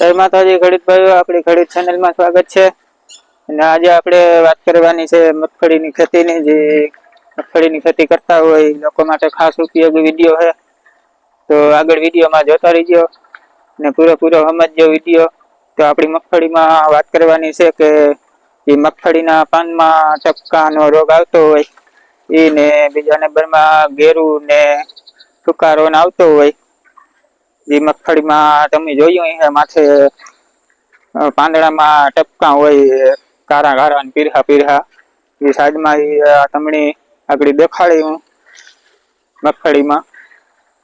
જય માતાજી ખેડૂત ભાઈઓ, આપણી ખેડૂત ચેનલમાં સ્વાગત છે. અને આજે આપણે વાત કરવાની છે મગફળીની ખેતીની. જે મગફળીની ખેતી કરતા હોય લોકો માટે ખાસ ઉપયોગી વીડિયો છે. તો આગળ વિડીયોમાં જોતા રહીજો. અને પૂરેપૂરો સમજજો વીડિયો. તો આપણી મગફળીમાં વાત કરવાની છે કે એ મગફળીના પાનમાં ટપકાનો રોગ આવતો હોય એ ને બીજા નંબરમાં ઘેરું ને ફુકારો ને આવતો હોય. જે મગફળીમાં તમે જોયું છે માથે પાંદડામાં ટપકા હોય કારા કારા ને પીરહા પીરહા. એ સાઈડમાં એ તમને આગળ દેખાડી હું મગફળીમાં.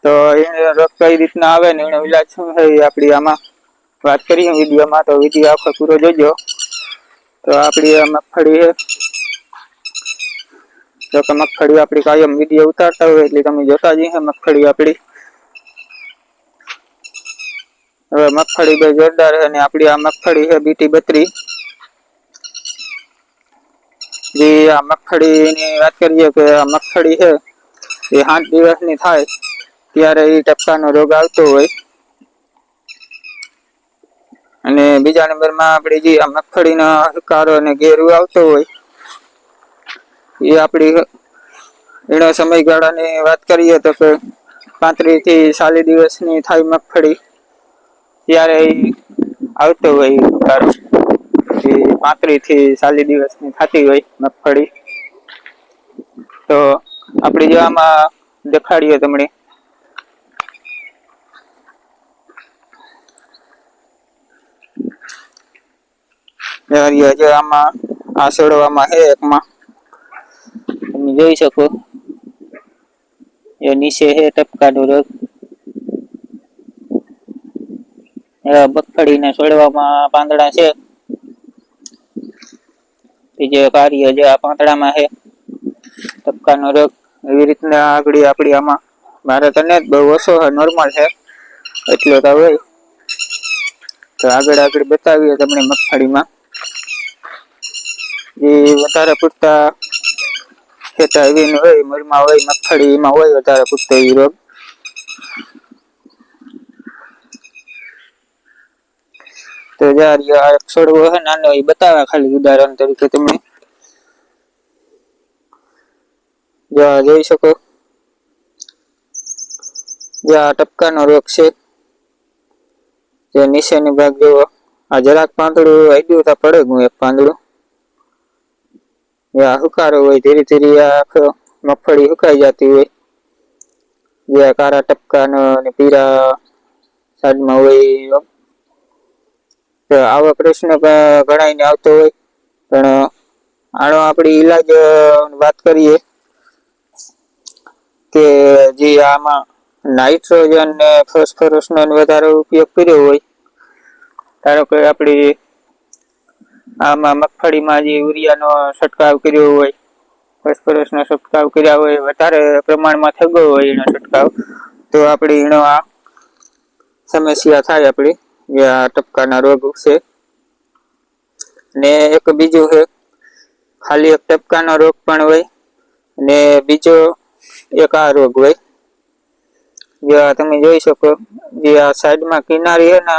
તો એને કઈ રીતના આવે ને એનો ઇલાજ શું છે એ આપણી આમાં વાત કરીએ વિડીયોમાં, તો વીડિયો આખો પૂરો જોજો. તો આપણી મગફળી છે. જો કે મગફળી આપણી કાયમ વીડિયો ઉતારતા હોય, એટલે તમે જોતા જ મગફળી આપણી હવે મગફળી બે જોરદાર અને આપણી આ મગફળી છે બીટી બત્રી. જે આ મગફળીની વાત કરીએ કે આ મગફળી છે, એ સાત દિવસની થાય, ત્યારે એ ટપકાનો રોગ આવતો હોય. અને બીજા નંબરમાં આપણે જે આ મગફળીનો હકારો અને ઘેરું આવતો હોય એ આપણી એના સમયગાળાની વાત કરીએ તો કે પાંત્રીસથી ચાલીસ દિવસની થાય મગફળી. ત્યારે આવતો હોય ઉતારો પાંત્રીસથી ચાલીસ દિવસની થતી હોય મગફળી. તો આપણે જેવામાં દેખાડ્યો તમને. જો જો આમાં આ છોડવામાં છે એકમાં. તમે જોઈ શકો. એ નીચે છે ટપકાનો રોગ. એવા મગફળીને છોડવામાં પાંદડા છે. બીજે કાર્ય જે આ પાંદડામાં છે ટપકાનો રોગ. એવી રીતના આગળ આપણી આમાં મારે તને જ બહુ ઓછો છે નોર્મલ છે. એટલો તો હોય. તો આગળ આગળ બતાવીએ તમને મગફળીમાં. એ વધારે પૂરતા ખેતા એવી હોય, મરમાં હોય, મગફળી એમાં હોય વધારે પૂરતો એ રોગ. તો યાર આ છોડવો છે નાનો એ બતાવે ખાલી ઉદાહરણ તરીકે તમે. જોઈ શકો. આ ટપકાનો રોગ છે. જે નીચેની ભાગ જેવો. આ જરાક પાંદડું આડ્યું તો પડે હું એક પાંદડું. જ્યાં હુકારો હોય, ધીરે ધીરે આખો મગફળી સુકાઈ જતી હોય. જે આ કારા ટપકાનો અને પીરા સાઈડમાં હોય. તો આવો પ્રશ્ન ઘણા આવતો હોય. પણ, આનો આપણે ઈલાજ વાત કરીએ કે જે આમાં નાઇટ્રોજન ને ફોસ્ફરસ નો વધારે ઉપયોગ કર્યો હોય. ધારો કે આપણી આમાં મગફળીમાં જે યુરિયાનો છંટકાવ કર્યો હોય, ફોસ્ફરસનો છંટકાવ કર્યા હોય, વધારે પ્રમાણમાં થયો હોય એનો છંટકાવ, તો આપણી એનો આ સમસ્યા થાય આપણી ટપકાના રોગ છે. ને એક બીજું છે, ખાલી એક ટપકાનો રોગ પણ હોય, ને બીજો એક આ રોગ હોય. જે તમે જોઈ શકો, જે આ સાઈડમાં કિનારી છે ને,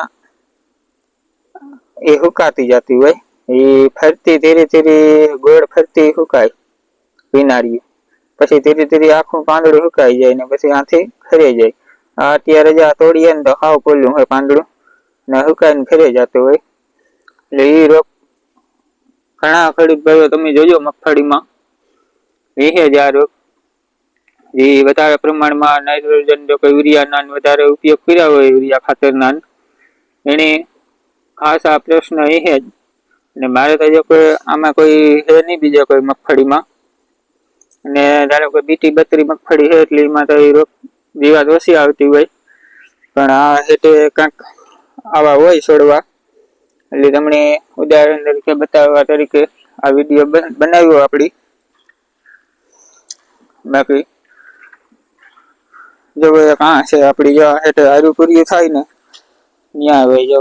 એ હુકાતી જતી હોય. એ ફરતી ધીરે ધીરે ગોળ ફરતી હુકાય કિનારી પછી ધીરે ધીરે આખું પાંદડું હુકાઈ જાય ને પછી આથી ખરી જાય. અત્યારે જ આ તોડીએ ને તો હાવ પોલું હોય પાંદડું. ને હુકાઈને ફેરે જતો હોય. એટલે એ રોગ ઘણા ખેડૂત ભાઈઓ તમે જોજો મગફળીમાં. એ જ આ રોગ. જે વધારે પ્રમાણમાં નાઇટ્રોજન જો કે યુરિયાના વધારે ઉપયોગ કર્યા હોય, યુરિયા ખાતરના એને ખાસ આ પ્રશ્ન એ જ. અને મારે તો જો કોઈ આમાં કોઈ હે નહીં બીજો કોઈ મગફળીમાં. અને ધારો કે બીટી બત્રી મગફળી છે, એટલે એમાં તો એ રોગ જીવાત ઓછી આવતી હોય. પણ આ હેઠે કાંઈક આવા હોય છોડવા. એટલે તમને ઉદાહરણ તરીકે બતાવવા તરીકે આ વીડિયો બનાવ્યો આપણી બાકી જો આ છે આપણી જો હેઠે હારું પૂર્યું થાય ને ત્યાં આવે જો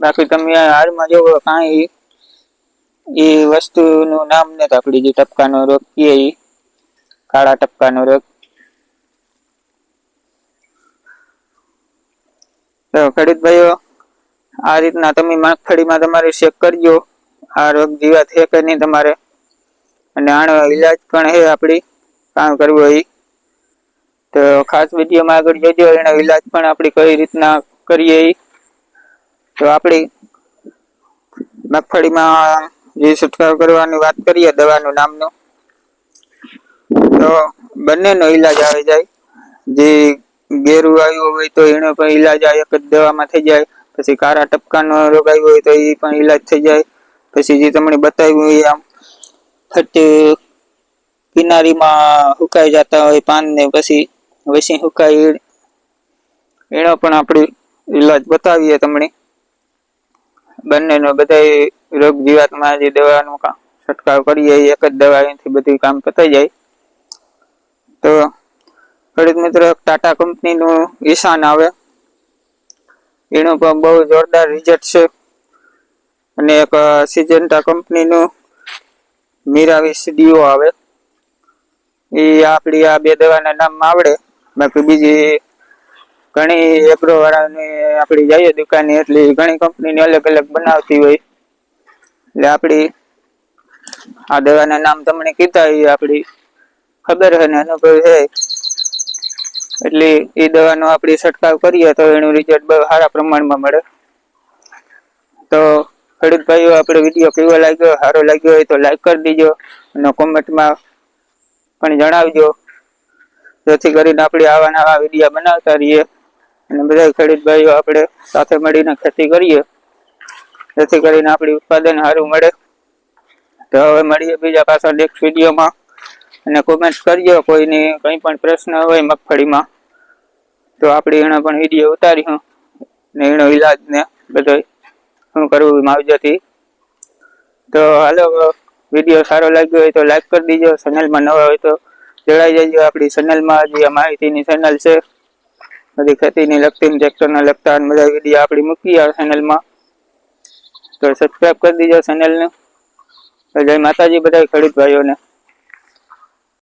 બાકી તમે હારમાં જોવો કાંઈ એ વસ્તુનું નામ નથી આપણી જે ટપકાનો રોગ ઈ, કાળા ટપકાનો રોગ. તો ખેડૂત ભાઈઓ, આ રીતના તમે મગફળીમાં તમારે ચેક કરજો. આ રોગ જીવાત છે કે નહીં તમારે? અને આનો ઈલાજ પણ છે આપણી કામ કરવું હોય. તો ખાસ વિડીયોમાં આગળ જોજો, એનો ઈલાજ પણ આપણે કઈ રીતના કરીએ. તો આપણી મગફળીમાં જે છંટકાવ કરવાની વાત કરીએ, દવાનું નામનું. તો બંનેનો ઈલાજ આવી જાય. જે ગેરું આવ્યું હોય તો એનો પણ ઈલાજ આ એક જ દવામાં થઈ જાય. પછી કારા ટપકાનો રોગ આવ્યો હોય તો એ પણ ઈલાજ થઈ જાય. પછી જે તમને બતાવ્યું એ આમ ફટ કિનારીમાં સુકાઈ જતા હોય પાન ને પછી વસી સુકાઈ એનો પણ આપણે ઈલાજ બતાવીએ તમને. બંનેનો બધા રોગ જીવાતમાં જે દવાનું છંટકાવ કરીએ એક જ દવા એથી બધું કામ પતાઈ જાય. તો ખેડૂત મિત્રો એક ટાટા કંપનીનું ઈશાન આવે. એનું પણ બહુ જોરદાર રિઝલ્ટ છે. અને એક સિજન્ટા કંપનીનું મીરાવીસ ડીઓ આવે. એ આપણી આ બે દવાના નામ આવડે. બાકી બીજી ઘણી એગ્રોવાળાની આપણી જઈએ દુકાને એટલે ઘણી કંપનીની અલગ અલગ બનાવતી હોય. એટલે આપણી આ દવાના નામ તમને કીધા, એ આપણી ખબર છે ને, અનુભવ છે એટલે એ દવાનો આપણે છંટકાવ કરીએ તો એનું રિઝલ્ટ બહુ સારા પ્રમાણમાં મળે. તો ખેડૂત ભાઈઓ આપણે વીડિયો કેવો લાગ્યો, સારો લાગ્યો હોય તો લાઈક કરી દેજો અને કોમેન્ટમાં પણ જણાવજો. જેથી કરીને આપણે આવા નવા વિડીયા બનાવતા રહીએ અને બધા ખેડૂત આપણે સાથે મળીને ખેતી કરીએ. જેથી કરીને આપણી ઉત્પાદન સારું મળે. તો હવે મળીએ બીજા પાછા નેક્સ્ટ વિડીયોમાં અને કોમેન્ટ કરજો, કોઈની કંઈ પણ પ્રશ્ન હોય મગફળીમાં, તો આપણે એનો પણ વીડિયો ઉતારીશું. ને એનો ઈલાજ ને બધો શું કરવું માવજતથી તો હાલો, વીડિયો સારો લાગ્યો હોય તો લાઈક કરી દીજો. ચેનલમાં નવા હોય તો જોડાઈ જજો. આપણી ચેનલમાં જે માહિતીની ચેનલ છે, બધી ખેતીની લગતી ટ્રેક્ટરને લગતા બધા વીડિયો આપણી મૂકી આ ચેનલમાં તો સબસ્ક્રાઈબ કરી દીજો ચેનલને જય માતાજી બધા ખેડૂત ભાઈઓને.